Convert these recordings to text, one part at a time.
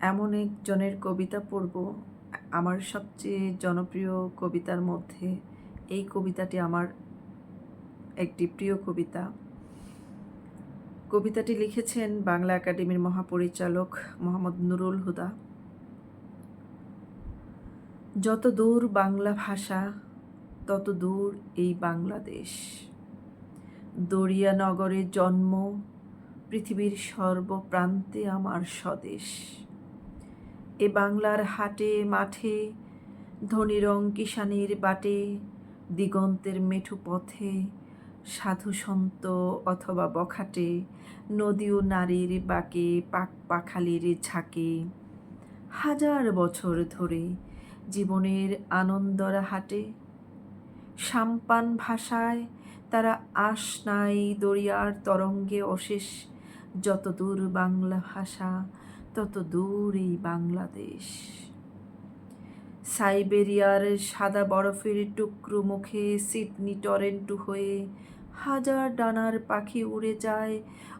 এমন একজনের কবিতা পড়ব, আমার সবচেয়ে জনপ্রিয় কবিতার মধ্যে এই কবিতাটি আমার একটি প্রিয় কবিতা। কবিতাটি লিখেছেন বাংলা একাডেমির মহাপরিচালক মোহাম্মদ নুরুল হুদা। যত দূর বাংলা ভাষা, তত দূর এই বাংলাদেশ। দরিয়া নগরে জন্ম, পৃথিবীর সর্বপ্রান্তে আমার স্বদেশ। এ বাংলার হাটে, মাঠে ধনিরং কিষানির বাটে, দিগন্তের মেঠু পথে, সাধু সন্ত অথবা বখাটে, নদী ও নারীর বাঁকে, পাক পাখালির ঝাঁকে। হাজার বছর ধরে জীবনের আনন্দরা হাটে। সাম্পান ভাষায় তারা আশ নাই দরিয়ার তরঙ্গে অশেষ, যতদূর বাংলা ভাষা তত দূর এই বাংলাদেশ। সাইবেরিয়ার সাদা বরফের টুকরো মুখে সিডনি টরেন্টো হয়ে হাজার ডানার পাখি উড়ে যায়।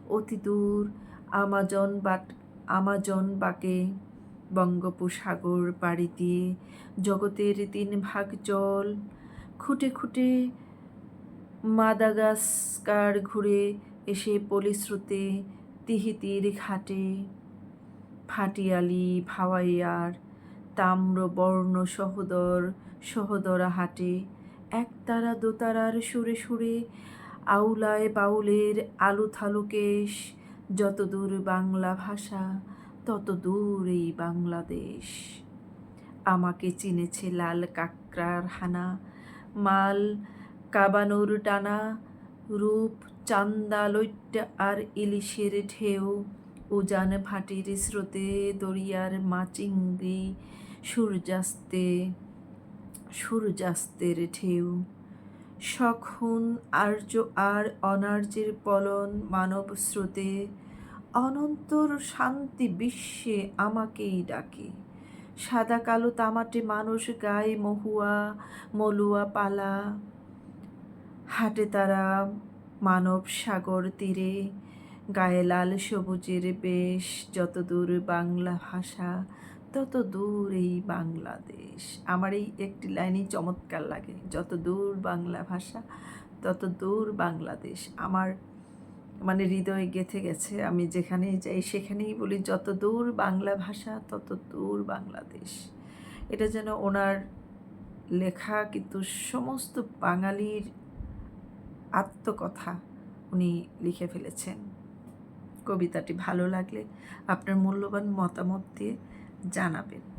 অতি দূর আমাজন বাট, আমাজন বাকে বঙ্গোপসাগর পাড়ি দিয়ে জগতের তিন ভাগ জল। খুঁটে খুঁটে মাদাগাস্কার ঘুরে এসে পলিশ্রুতে তিহিতির ঘাটে। ফাটিয়ালি ভাওয়াইয়ার তাম্র বর্ণ সহদর সহদরা হাটে একতারা দোতারার সুরে সুরে আউলায় বাউলের আলু থালু কেশ যত দূর বাংলা ভাষা তত দূর এই বাংলাদেশ। আমাকে চিনেছে লাল কাকরার হানা, মাল কাবানুর টানা, রূপ, চান্দা লৈট্য আর ইলিশের ঢেউ। উজান ভাটির স্রোতে দরিয়ার মাচিংড়ি সূর্যাস্তে, সূর্যাস্তের ঢেউ। সখন আর্য আর অনার্যের পলন মানব স্রোতে, অনন্তর শান্তি বিশ্বে আমাকেই ডাকে। সাদা কালো তামাটে মানুষ গায়ে মহুয়া, মলুয়া পালা। হাটে তারা মানব সাগর তীরে গায়ে লাল সবুজের বেশ, যত দূর বাংলা ভাষা, তত দূর এই বাংলাদেশ। আমার এই একটি লাইনই চমৎকার লাগে, যত দূর বাংলা ভাষা, তত দূর বাংলাদেশ। আমার মানে হৃদয়ে গেথে গেছে, আমি যেখানেই যাই সেখানেই বলি, যত দূর বাংলা ভাষা, তত দূর বাংলাদেশ। এটা যেন ওনার লেখা কিন্তু সমস্ত বাঙালির আত্মকথা উনি লিখে ফেলেছেন। কবিতাটি ভালো লাগলে আপনার মূল্যবান মতামত দিয়ে জানাবেন।